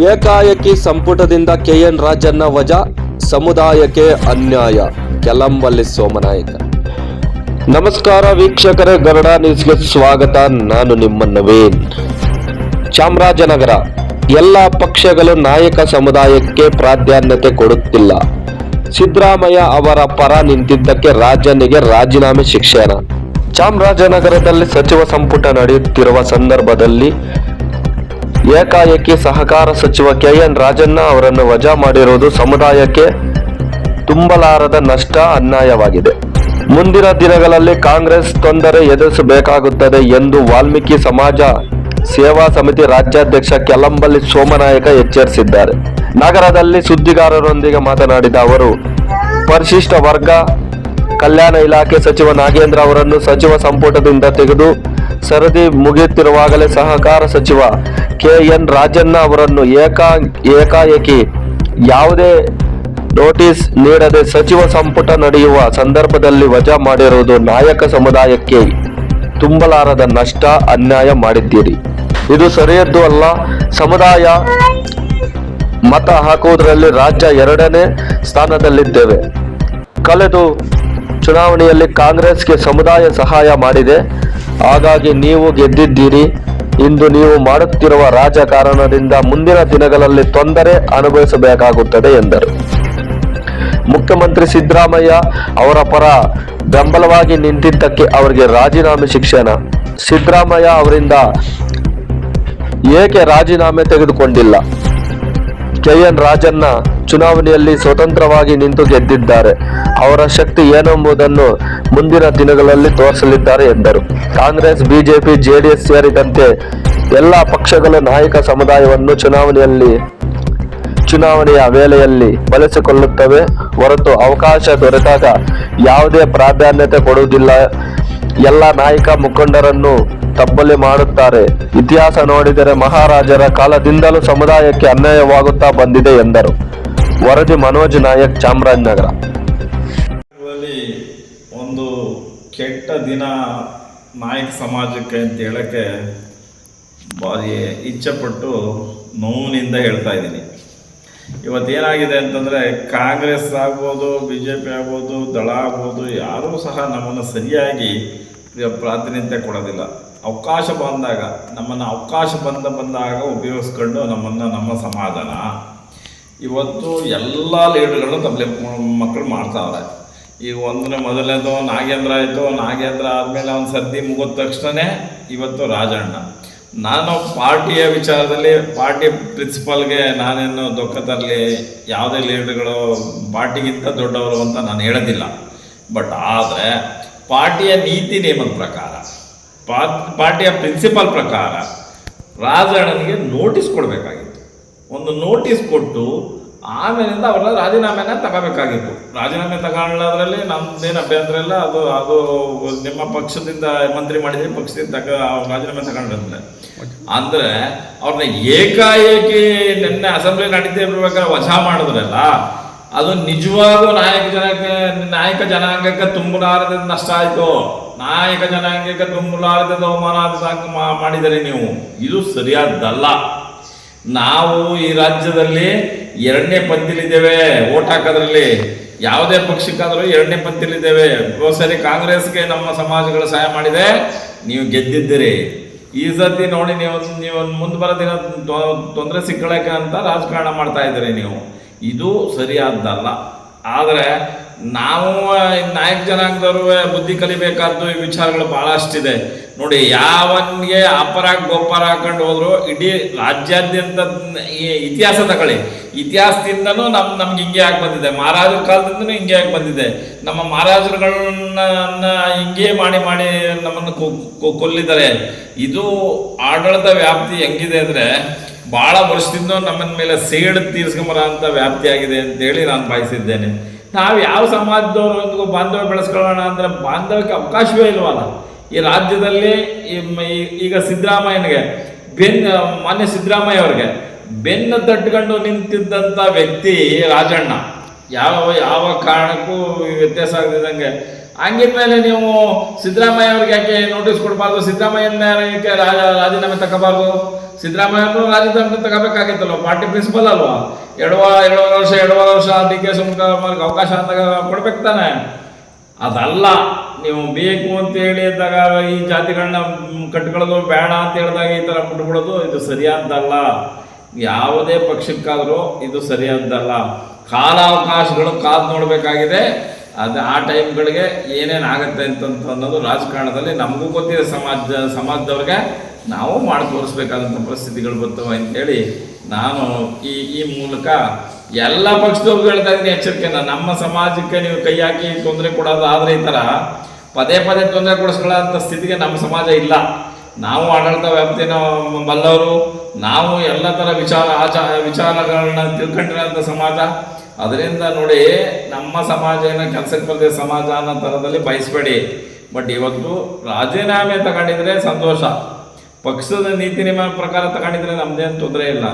ಏಕಾಏಕಿ ಸಂಪುಟದಿಂದ ಕೆಎನ್ ರಾಜಣ್ಣ ವಜಾ, ಸಮುದಾಯಕ್ಕೆ ಅನ್ಯಾಯ. ಕೆಲಂಬಲ್ಲಿ ಸೋಮನಾಯಕ. ನಮಸ್ಕಾರ ವೀಕ್ಷಕರೇ, ಗರಡ ನ್ಯೂಸ್ಗೆ ಸ್ವಾಗತ. ನಾನು ನಿಮ್ಮ ನವೀನ್ ಚಾಮರಾಜನಗರ. ಎಲ್ಲ ಪಕ್ಷಗಳು ನಾಯಕ ಸಮುದಾಯಕ್ಕೆ ಪ್ರಾಧಾನ್ಯತೆ ಕೊಡುತ್ತಿಲ್ಲ. ಸಿದ್ದರಾಮಯ್ಯ ಅವರ ಪರ ನಿಂತಿದ್ದಕ್ಕೆ ರಾಜನಿಗೆ ರಾಜೀನಾಮೆ ಶಿಕ್ಷಣ. ಚಾಮರಾಜನಗರದಲ್ಲಿ ಸಚಿವ ಸಂಪುಟ ನಡೆಯುತ್ತಿರುವ ಸಂದರ್ಭದಲ್ಲಿ ಏಕಾಏಕಿ ಸಹಕಾರ ಸಚಿವ ಕೆಎನ್ ರಾಜಣ್ಣ ಅವರನ್ನು ವಜಾ ಮಾಡಿರುವುದು ಸಮುದಾಯಕ್ಕೆ ತುಂಬಲಾರದ ನಷ್ಟ, ಅನ್ಯಾಯವಾಗಿದೆ. ಮುಂದಿನ ದಿನಗಳಲ್ಲಿ ಕಾಂಗ್ರೆಸ್ ತೊಂದರೆ ಎದುರಿಸಬೇಕಾಗುತ್ತದೆ ಎಂದು ವಾಲ್ಮೀಕಿ ಸಮಾಜ ಸೇವಾ ಸಮಿತಿ ರಾಜ್ಯಾಧ್ಯಕ್ಷ ಕೆಲಂಬಲ್ಲಿ ಸೋಮನಾಯಕ ಎಚ್ಚರಿಸಿದ್ದಾರೆ. ನಗರದಲ್ಲಿ ಸುದ್ದಿಗಾರರೊಂದಿಗೆ ಮಾತನಾಡಿದ ಅವರು, ಪರಿಶಿಷ್ಟ ವರ್ಗ ಕಲ್ಯಾಣ ಇಲಾಖೆ ಸಚಿವ ನಾಗೇಂದ್ರ ಅವರನ್ನು ಸಚಿವ ಸಂಪುಟದಿಂದ ತೆಗೆದು ಸರದಿ ಮುಗಿಯುತ್ತಿರುವಾಗಲೇ ಸಹಕಾರ ಸಚಿವ ಕೆ ಎನ್ ರಾಜಣ್ಣ ಅವರನ್ನು ಏಕಾ, ಏಕಾಏಕಿ ಯಾವುದೇ ನೋಟಿಸ್ ನೀಡದೆ ಸಚಿವ ಸಂಪುಟ ನಡೆಯುವ ಸಂದರ್ಭದಲ್ಲಿ ವಜಾ ಮಾಡಿರುವುದು ನಾಯಕ ಸಮುದಾಯಕ್ಕೆ ತುಂಬಲಾರದ ನಷ್ಟ, ಅನ್ಯಾಯ ಮಾಡಿದ್ದೀರಿ. ಇದು ಸರಿಯದ್ದು ಅಲ್ಲ. ಸಮುದಾಯ ಮತ ಹಾಕುವುದರಲ್ಲಿ ರಾಜ್ಯ ಎರಡನೇ ಸ್ಥಾನದಲ್ಲಿದ್ದೇವೆ. ಕಳೆದು ಚುನಾವಣೆಯಲ್ಲಿ ಕಾಂಗ್ರೆಸ್ಗೆ ಸಮುದಾಯ ಸಹಾಯ ಮಾಡಿದೆ. ಹಾಗಾಗಿ ನೀವು ಗೆದ್ದಿದ್ದೀರಿ. ಇಂದು ನೀವು ಮಾಡುತ್ತಿರುವ ರಾಜಕಾರಣದಿಂದ ಮುಂದಿನ ದಿನಗಳಲ್ಲಿ ತೊಂದರೆ ಅನುಭವಿಸಬೇಕಾಗುತ್ತದೆ ಎಂದರು. ಮುಖ್ಯಮಂತ್ರಿ ಸಿದ್ದರಾಮಯ್ಯ ಅವರ ಪರ ಬೆಂಬಲವಾಗಿ ನಿಂತಿದ್ದಕ್ಕೆ ಅವರಿಗೆ ರಾಜೀನಾಮೆ ಶಿಕ್ಷಣ. ಸಿದ್ದರಾಮಯ್ಯ ಅವರಿಂದ ಏಕೆ ರಾಜೀನಾಮೆ ತೆಗೆದುಕೊಂಡಿಲ್ಲ? ಕೆಎನ್ ರಾಜಣ್ಣ ಚುನಾವಣೆಯಲ್ಲಿ ಸ್ವತಂತ್ರವಾಗಿ ನಿಂತು ಗೆದ್ದಿದ್ದಾರೆ. ಅವರ ಶಕ್ತಿ ಏನೆಂಬುದನ್ನು ಮುಂದಿನ ದಿನಗಳಲ್ಲಿ ತೋರಿಸಲಿದ್ದಾರೆ ಎಂದರು. ಕಾಂಗ್ರೆಸ್, ಬಿಜೆಪಿ, ಜೆಡಿಎಸ್ ಸೇರಿದಂತೆ ಎಲ್ಲ ಪಕ್ಷಗಳ ನಾಯಕ ಸಮುದಾಯವನ್ನು ಚುನಾವಣೆಯಲ್ಲಿ, ಚುನಾವಣೆಯ ವೇಳೆಯಲ್ಲಿ ಬಳಸಿಕೊಳ್ಳುತ್ತವೆ. ಹೊರತು ಅವಕಾಶ ದೊರೆತಾಗ ಯಾವುದೇ ಪ್ರಾಧಾನ್ಯತೆ ಕೊಡುವುದಿಲ್ಲ. ಎಲ್ಲ ನಾಯಕ ಮುಖಂಡರನ್ನು ತಬ್ಬಲಿ ಮಾಡುತ್ತಾರೆ. ಇತಿಹಾಸ ನೋಡಿದರೆ ಮಹಾರಾಜರ ಕಾಲದಿಂದಲೂ ಸಮುದಾಯಕ್ಕೆ ಅನ್ಯಾಯವಾಗುತ್ತಾ ಬಂದಿದೆ ಎಂದರು. ವರದಿ ಮನೋಜ್ ನಾಯಕ್, ಚಾಮರಾಜನಗರ. ಕೆಟ್ಟ ದಿನ ನಾಯಕ ಸಮಾಜಕ್ಕೆ ಅಂತ ಹೇಳಕ್ಕೆ ಭಾರಿ ಇಚ್ಛೆಪಟ್ಟು ನೋವಿನಿಂದ ಹೇಳ್ತಾ ಇದ್ದೀನಿ. ಇವತ್ತೇನಾಗಿದೆ ಅಂತಂದರೆ ಕಾಂಗ್ರೆಸ್ ಆಗ್ಬೋದು ಬಿ ಜೆ ಪಿ ಆಗ್ಬೋದು, ದಳ ಆಗ್ಬೋದು, ಯಾರೂ ಸಹ ನಮ್ಮನ್ನು ಸರಿಯಾಗಿ ಪ್ರಾತಿನಿಧ್ಯ ಕೊಡೋದಿಲ್ಲ. ಅವಕಾಶ ಬಂದಾಗ, ನಮ್ಮನ್ನು ಅವಕಾಶ ಬಂದ ಬಂದಾಗ ಉಪಯೋಗಿಸ್ಕೊಂಡು ನಮ್ಮನ್ನು ನಮ್ಮ ಸಮಾಧಾನ. ಇವತ್ತು ಎಲ್ಲ ಲೀಡರ್ಗಳು ತಮ್ಮ ಮಕ್ಕಳು ಮಾಡ್ತಾವ್ರೆ ಈಗ ಒಂದನೇ ಮೊದಲನೇದು ನಾಗೇಂದ್ರ ಆಯಿತು. ನಾಗೇಂದ್ರ ಆದಮೇಲೆ ಅವ್ನು ಸರ್ದಿ ಮುಗಿದ ತಕ್ಷಣವೇ ಇವತ್ತು ರಾಜಣ್ಣ. ನಾನು ಪಾರ್ಟಿಯ ವಿಚಾರದಲ್ಲಿ, ಪಾರ್ಟಿ ಪ್ರಿನ್ಸಿಪಾಲ್ಗೆ ನಾನೇನು ದುಃಖ ತರಲಿ, ಯಾವುದೇ ಲೀಡ್ಗಳು ಪಾರ್ಟಿಗಿಂತ ದೊಡ್ಡವರು ಅಂತ ನಾನು ಹೇಳೋದಿಲ್ಲ. ಬಟ್ ಆದರೆ ಪಾರ್ಟಿಯ ನೀತಿ ನಿಯಮದ ಪ್ರಕಾರ ಪಾರ್ಟಿಯ ಪ್ರಿನ್ಸಿಪಲ್ ಪ್ರಕಾರ ರಾಜಣ್ಣನಿಗೆ ನೋಟಿಸ್ ಕೊಡಬೇಕಾಗಿತ್ತು. ಒಂದು ನೋಟಿಸ್ ಕೊಟ್ಟು ಆಮೇಲಿಂದ ಅವ್ರನ್ನ ರಾಜೀನಾಮೆನ ತಗೋಬೇಕಾಗಿತ್ತು. ರಾಜೀನಾಮೆ ತಗೊಳ್ಳೋದ್ರಲ್ಲಿ ನಮ್ದೇನು ಅಭ್ಯಂತರ ಇಲ್ಲ, ಅದು ಅದು ನಿಮ್ಮ ಪಕ್ಷದಿಂದ ಮಂತ್ರಿ ಮಾಡಿದ್ರೆ ಪಕ್ಷದಿಂದ ತಗ ರಾಜೀನಾಮೆ ತಗೊಂಡ್ರೆ ಅಂದ್ರೆ ಅವ್ರನ್ನ ಏಕಾಏಕಿ ನಿನ್ನೆ ಅಸೆಂಬ್ಲಿ ನಡೀತಾ ಇರ್ಬೇಕಾದ್ರೆ ವಜಾ ಮಾಡಿದ್ರಲ್ಲ, ಅದು ನಿಜವಾಗೂ ನಾಯಕ ಜನಕ್ಕೆ, ನಾಯಕ ಜನಾಂಗಕ್ಕೆ ತುಂಬಲಾರದ ನಷ್ಟ ಆಯಿತು. ನಾಯಕ ಜನಾಂಗಕ್ಕೆ ತುಂಬಲಾರದ ಅವಮಾನ ಮಾಡಿದರೆ ನೀವು. ಇದು ಸರಿಯಾದ್ದಲ್ಲ ನಾವು ಈ ರಾಜ್ಯದಲ್ಲಿ ಎರಡನೇ ಪಂಕ್ತಿಲಿದ್ದೇವೆ ಓಟ್ ಹಾಕೋದ್ರಲ್ಲಿ ಯಾವುದೇ ಪಕ್ಷಕ್ಕಾದರೂ ಎರಡನೇ ಪಂಕ್ತಿಲಿದ್ದೇವೆ ಸರಿ, ಕಾಂಗ್ರೆಸ್ಗೆ ನಮ್ಮ ಸಮಾಜಗಳು ಸಹಾಯ ಮಾಡಿದೆ. ನೀವು ಗೆದ್ದಿದ್ದೀರಿ. ಈ ಸತಿ ನೋಡಿ, ನೀವು ನೀವು ಮುಂದೆ ಬರೋ ದಿನ ತೊಂದರೆ ಸಿಕ್ಕಳಕ್ಕೆ ಅಂತ ರಾಜಕಾರಣ ಮಾಡ್ತಾ ಇದ್ದೀರಿ ನೀವು. ಇದು ಸರಿಯಾದ್ದಲ್ಲ ಆದರೆ ನಾವು ನಾಯಕ ಜನಾಂಗದವರು ಬುದ್ಧಿ ಕಲಿಬೇಕಾದ್ದು ಈ ವಿಚಾರಗಳು ಭಾಳಷ್ಟಿದೆ ನೋಡಿ, ಯಾವನ್ಗೆ ಅಪರ ಗೊಬ್ಬರ ಹಾಕೊಂಡು ಹೋದ್ರು, ಇಡೀ ರಾಜ್ಯಾದ್ಯಂತ ಇತಿಹಾಸ ತಗೊಳ್ಳಿ. ಇತಿಹಾಸದಿಂದನೂ ನಮ್, ನಮ್ಗೆ ಹಿಂಗೆ ಆಗಿ ಬಂದಿದೆ. ಮಹಾರಾಜರ ಕಾಲದಿಂದನೂ ಹಿಂಗೆ ಆಗಿ ಬಂದಿದೆ. ನಮ್ಮ ಮಹಾರಾಜರುಗಳನ್ನ ಹಿಂಗೆ ಮಾಡಿ ಮಾಡಿ ನಮ್ಮನ್ನು ಕೊಲ್ಲಿದ್ದಾರೆ. ಇದು ಆಡಳಿತ ವ್ಯಾಪ್ತಿ ಹೆಂಗಿದೆ ಅಂದ್ರೆ, ಬಹಳ ವರ್ಷದಿಂದ ನಮ್ಮನ ಮೇಲೆ ಸೇಡು ತೀರ್ಸ್ಕೊಂಬರ ಅಂತ ವ್ಯಾಪ್ತಿ ಆಗಿದೆ ಅಂತೇಳಿ ನಾನು ಬಯಸಿದ್ದೇನೆ ನಾವು ಯಾವ ಸಮಾಜದವ್ರೊಂದಿಗೂ ಬಾಂಧವ್ಯ ಬೆಳೆಸ್ಕೊಳ್ಳೋಣ ಅಂದರೆ ಬಾಂಧವ್ಯಕ್ಕೆ ಅವಕಾಶವೇ ಇಲ್ವಲ್ಲ? ಈ ರಾಜ್ಯದಲ್ಲಿ ಈಗ ಸಿದ್ದರಾಮಯ್ಯನಿಗೆ, ಬೆನ್ ಮಾನ್ಯ ಸಿದ್ದರಾಮಯ್ಯ ಅವ್ರಿಗೆ, ಬೆನ್ನು ತಟ್ಕೊಂಡು ನಿಂತಿದ್ದಂಥ ವ್ಯಕ್ತಿ ರಾಜಣ್ಣ. ಯಾವ ಯಾವ ಕಾರಣಕ್ಕೂ ವ್ಯತ್ಯಾಸ ಆಗದಿದ್ದಂಗೆ ಹಂಗಿದ್ಮೇಲೆ ನೀವು ಸಿದ್ದರಾಮಯ್ಯ ಅವ್ರಿಗೆ ಯಾಕೆ ನೋಟಿಸ್ ಕೊಡಬಾರ್ದು? ಸಿದ್ದರಾಮಯ್ಯನ ರಾಜ, ರಾಜೀನಾಮೆ ತಗೋಬಾರ್ದು? ಸಿದ್ದರಾಮಯ್ಯನೂ ರಾಜೀನಾಮೆ ತಗೋಬೇಕಾಗಿತ್ತಲ್ವ ಪಾರ್ಟಿ ಪ್ರಿನ್ಸಿಪಲ್ ಅಲ್ವಾ? ಎಡವ ಎರಡೂವರೆ ವರ್ಷ, ಎರಡುವರೆ ವರ್ಷ ಡಿ ಕೆ ಶಿವಕುಮಾರ್ಗೆ ಅವಕಾಶ ಅಂತ ಕೊಡ್ಬೇಕು ತಾನೆ. ಅದಲ್ಲ, ನೀವು ಬೇಕು ಅಂತ ಹೇಳಿ ಇದ್ದಾಗ ಈ ಜಾತಿಗಳನ್ನ ಕಟ್ಕೊಳ್ಳೋದು ಬೇಡ ಅಂತ ಹೇಳಿದಾಗ ಈ ಥರ ಬಿಟ್ಬಿಡೋದು ಇದು ಸರಿಯಾದ್ದಲ್ಲ. ಯಾವುದೇ ಪಕ್ಷಕ್ಕಾದರೂ ಇದು ಸರಿಯಾದ್ದಲ್ಲ. ಕಾಲಾವಕಾಶಗಳು ಕಾದು ನೋಡಬೇಕಾಗಿದೆ. ಅದು ಆ ಟೈಮ್ಗಳಿಗೆ ಏನೇನು ಆಗುತ್ತೆ ಅಂತ ಅನ್ನೋದು ರಾಜಕಾರಣದಲ್ಲಿ ನಮಗೂ ಗೊತ್ತಿದೆ. ಸಮಾಜ, ಸಮಾಜದವ್ರಿಗೆ ನಾವು ಮಾಡಿ ತೋರಿಸ್ಬೇಕಾದಂಥ ಪರಿಸ್ಥಿತಿಗಳು ಬರ್ತವೆ ಅಂತೇಳಿ ನಾನು ಈ ಈ ಮೂಲಕ ಎಲ್ಲ ಪಕ್ಷದವ್ರಿಗೂ ಹೇಳ್ತಾ ಇದ್ದೀನಿ ಎಚ್ಚರಿಕೆನ ನಮ್ಮ ಸಮಾಜಕ್ಕೆ ನೀವು ಕೈ ಹಾಕಿ ತೊಂದರೆ ಕೊಡೋದು ಆದರೆ ಈ ಥರ ಪದೇ ಪದೇ ತೊಂದರೆ ಕೊಡಿಸ್ಕೊಳ್ಳೋಂಥ ಸ್ಥಿತಿಗೆ ನಮ್ಮ ಸಮಾಜ ಇಲ್ಲ. ನಾವು ಆಡಳಿತ ವ್ಯಾಪ್ತಿನ ಬಲ್ಲವರು, ನಾವು ಎಲ್ಲ ಥರ ವಿಚಾರ ಆಚಾರ ವಿಚಾರಗಳನ್ನ ತಿಳ್ಕೊಂಡಿರೋಂಥ ಸಮಾಜ ಅದರಿಂದ ನೋಡಿ ನಮ್ಮ ಸಮಾಜ ಏನೋ ಕೆಲಸಕ್ಕೆ ಬರದೆ ಸಮಾಜ ಅನ್ನೋ ಥರದಲ್ಲಿ ಬಯಸಬೇಡಿ. ಬಟ್ ಇವತ್ತು ರಾಜೀನಾಮೆ ತಗೊಂಡಿದ್ರೆ ಸಂತೋಷ. ಪಕ್ಷದ ನೀತಿ ನಿಯಮ ಪ್ರಕಾರ ತಗೊಂಡಿದ್ರೆ ನಮ್ದೇನು ತೊಂದರೆ ಇಲ್ಲ.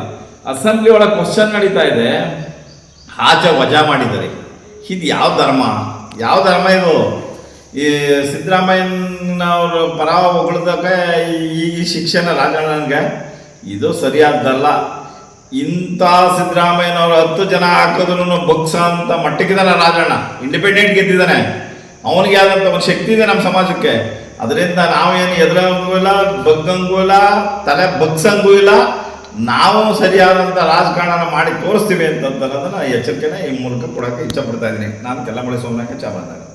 ಅಸೆಂಬ್ಲಿ ಒಳಗೆ ಕ್ವಶನ್ ನಡೀತಾ ಇದೆ. ಆಚೆ ವಜಾ ಮಾಡಿದ್ದಾರೆ. ಇದು ಯಾವ ಧರ್ಮ? ಯಾವ ಧರ್ಮ ಇದು? ಈ ಸಿದ್ದರಾಮಯ್ಯನವ್ರ ಪರ ಹೊಗಳದಾಗ ಈ ಈ ಶಿಕ್ಷಣ ರಾಜಣ್ಣನಿಗೆ ಇದು ಸರಿಯಾದ್ದಲ್ಲ. ಇಂಥ ಸಿದ್ದರಾಮಯ್ಯನವರು ಹತ್ತು ಜನ ಹಾಕಿದ್ರು ಬೊಕ್ಸ ಅಂತ ಮಟ್ಟಕ್ಕಿದ್ದಾನೆ ರಾಜಣ್ಣ. ಇಂಡಿಪೆಂಡೆಂಟ್ ಗೆದ್ದಿದ್ದಾನೆ. ಅವನಿಗೆ ಆದಂಥ ಒಂದು ಶಕ್ತಿ ಇದೆ ನಮ್ಮ ಸಮಾಜಕ್ಕೆ. ಅದರಿಂದ ನಾವೇನು ಎದುರಂಗೂ ಇಲ್ಲ, ಬಗ್ಗಂಗೂ ಇಲ್ಲ, ತಲೆ ಬಗ್ಸಂಗೂ ಇಲ್ಲ. ನಾವು ಸರಿಯಾದಂಥ ರಾಜಕಾರಣ ಮಾಡಿ ತೋರಿಸ್ತೀವಿ ಅಂತ ಎಚ್ಚರಿಕೆನೇ ಈ ಮೂಲಕ ಕೊಡೋಕ್ಕೆ ಇಷ್ಟಪಡ್ತಾ ಇದ್ದೀನಿ. ನಾನು ಮಳೆ ಸೋಮನಾಥ ಚಾಮರಾಜನಗರ.